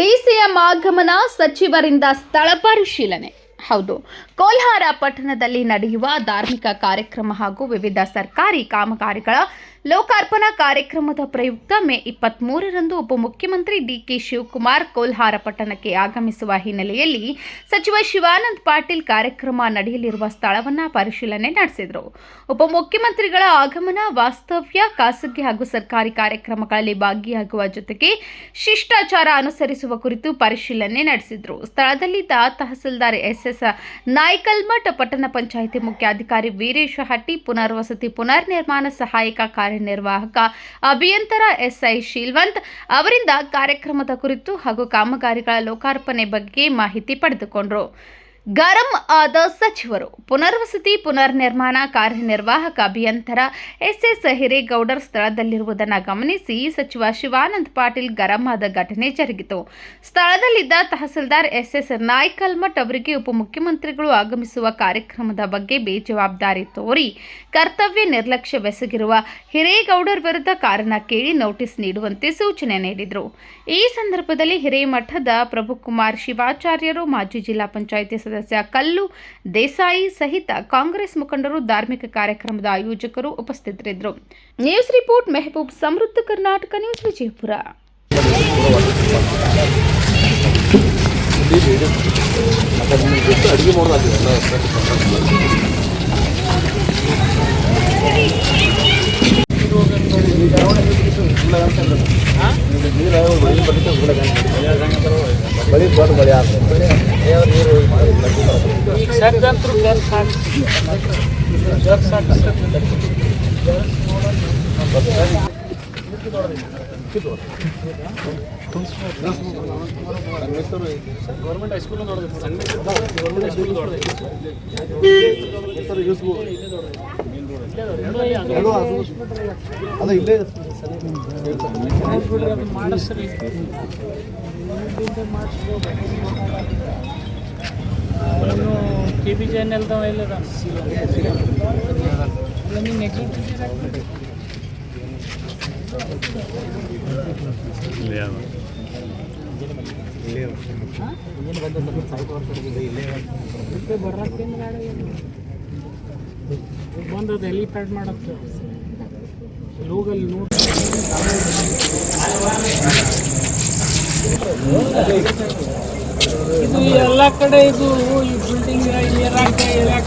DCM ಆಗಮನ ಸಚಿವರಿಂದ ಸ್ಥಳ ಪರಿಶೀಲನೆ. ಹೌದು, ಕೋಲ್ಹಾರ ಪಟ್ಟಣದಲ್ಲಿ ನಡೆಯುವ ಧಾರ್ಮಿಕ ಕಾರ್ಯಕ್ರಮ ಹಾಗೂ ವಿವಿಧ ಸರ್ಕಾರಿ ಕಾಮಗಾರಿಗಳ ಲೋಕಾರ್ಪಣಾ ಕಾರ್ಯಕ್ರಮದ ಪ್ರಯುಕ್ತ ಮೇ ಇಪ್ಪತ್ತ್ ಮೂರರಂದು ಉಪಮುಖ್ಯಮಂತ್ರಿ ಡಿಕೆ ಶಿವಕುಮಾರ್ ಕೋಲ್ಹಾರ ಪಟ್ಟಣಕ್ಕೆ ಆಗಮಿಸುವ ಹಿನ್ನೆಲೆಯಲ್ಲಿ ಸಚಿವ ಶಿವಾನಂದ್ ಪಾಟೀಲ್ ಕಾರ್ಯಕ್ರಮ ನಡೆಯಲಿರುವ ಸ್ಥಳವನ್ನು ಪರಿಶೀಲನೆ ನಡೆಸಿದರು. ಉಪಮುಖ್ಯಮಂತ್ರಿಗಳ ಆಗಮನ ವಾಸ್ತವ್ಯ, ಖಾಸಗಿ ಹಾಗೂ ಸರ್ಕಾರಿ ಕಾರ್ಯಕ್ರಮಗಳಲ್ಲಿ ಭಾಗಿಯಾಗುವ ಜೊತೆಗೆ ಶಿಷ್ಟಾಚಾರ ಅನುಸರಿಸುವ ಕುರಿತು ಪರಿಶೀಲನೆ ನಡೆಸಿದರು. ಸ್ಥಳದಲ್ಲಿದ್ದ ತಹಸೀಲ್ದಾರ್ ಎಸ್ಎಸ್ ನಾಯ್ಕಲ್ಮಠ್ ಪಟ್ಟಣ ಪಂಚಾಯಿತಿ ಮುಖ್ಯಾಧಿಕಾರಿ ವೀರೇಶ ಹಟ್ಟಿ ಪುನರ್ವಸತಿ ಪುನರ್ ನಿರ್ಮಾಣ ಸಹಾಯಕ ಕಾರ್ಯನಿರ್ವಾಹಕ ಅಭಿಯಂತರ ಎಸ್ಐ ಶೀಲ್ವಂತ್ ಅವರಿಂದ ಕಾರ್ಯಕ್ರಮದ ಕುರಿತು ಹಾಗೂ ಕಾಮಗಾರಿಗಳ ಲೋಕಾರ್ಪಣೆ ಬಗ್ಗೆ ಮಾಹಿತಿ ಪಡೆದುಕೊಂಡರು. ಗರಂ ಆದ ಸಚಿವರು ಪುನರ್ವಸತಿ ಪುನರ್ ನಿರ್ಮಾಣ ಕಾರ್ಯನಿರ್ವಾಹಕ ಅಭಿಯಂತರ ಎಸ್ಎಸ್ ಹಿರೇಗೌಡರ್ ಸ್ಥಳದಲ್ಲಿರುವುದನ್ನು ಗಮನಿಸಿ ಸಚಿವ ಶಿವಾನಂದ್ ಪಾಟೀಲ್ ಗರಂ ಆದ ಘಟನೆ ಜರುಗಿತು. ಸ್ಥಳದಲ್ಲಿದ್ದ ತಹಸೀಲ್ದಾರ್ ಎಸ್ಎಸ್ ನಾಯ್ಕಲ್ಮಠ್ ಅವರಿಗೆ ಉಪಮುಖ್ಯಮಂತ್ರಿಗಳು ಆಗಮಿಸುವ ಕಾರ್ಯಕ್ರಮದ ಬಗ್ಗೆ ಬೇಜವಾಬ್ದಾರಿ ತೋರಿ ಕರ್ತವ್ಯ ನಿರ್ಲಕ್ಷ್ಯವೆಸಗಿರುವ ಹಿರೇಗೌಡರ್ ವಿರುದ್ಧ ಕಾರಣ ಕೇಳಿ ನೋಟಿಸ್ ನೀಡುವಂತೆ ಸೂಚನೆ ನೀಡಿದರು. ಈ ಸಂದರ್ಭದಲ್ಲಿ ಹಿರೇಮಠದ ಪ್ರಭುಕುಮಾರ್ ಶಿವಾಚಾರ್ಯರು, ಮಾಜಿ ಜಿಲ್ಲಾ ಪಂಚಾಯಿತಿ ಸದಸ್ಯ ಕಲ್ಲು ದೇಸಾಯಿ ಸಹಿತ ಕಾಂಗ್ರೆಸ್ ಮುಖಂಡರು ಧಾರ್ಮಿಕ ಕಾರ್ಯಕ್ರಮದ ಆಯೋಜಕರು ಉಪಸ್ಥಿತರಿದ್ದರು. ನ್ಯೂಸ್ ರಿಪೋರ್ಟ್ ಮೆಹಬೂಬ್, ಸಮೃದ್ಧ ಕರ್ನಾಟಕ ನ್ಯೂಸ್ ವಿಜಯಪುರ. ಬಳಿ ದೊಡ್ಡ ಬಳಿ ಆಗ್ತದೆ ನೀರು ಸದ್ದಂತ್ರು ಗರ್ ಸಾಕು. ಗರ್ ಸಾಕು ಗೌರ್ಮೆಂಟ್ ಹೈಸ್ಕೂಲ್ ಗೌರ್ಮೆಂಟ್ ಹೈಸ್ಕೂಲ್ ಅದು ಇಲ್ಲೇ ಮಾಡಿಸ್ರಿ. ಅವನು ಕೆ ಬಿ ಚಾನೆಲ್ದವ ಎಲ್ಲದ ನೀನು ಎಕ್ಸಿಕ್ಯೂಟಿವ್ ಬಂದದ ಮಾಡತ್ತೆ ಲೋಗಲ್ಲಿ ನೋಡಿ ಇದು ಎಲ್ಲ ಕಡೆ ಇದು ಈ ಬಿಲ್ಡಿಂಗ್ ಏರಾಕ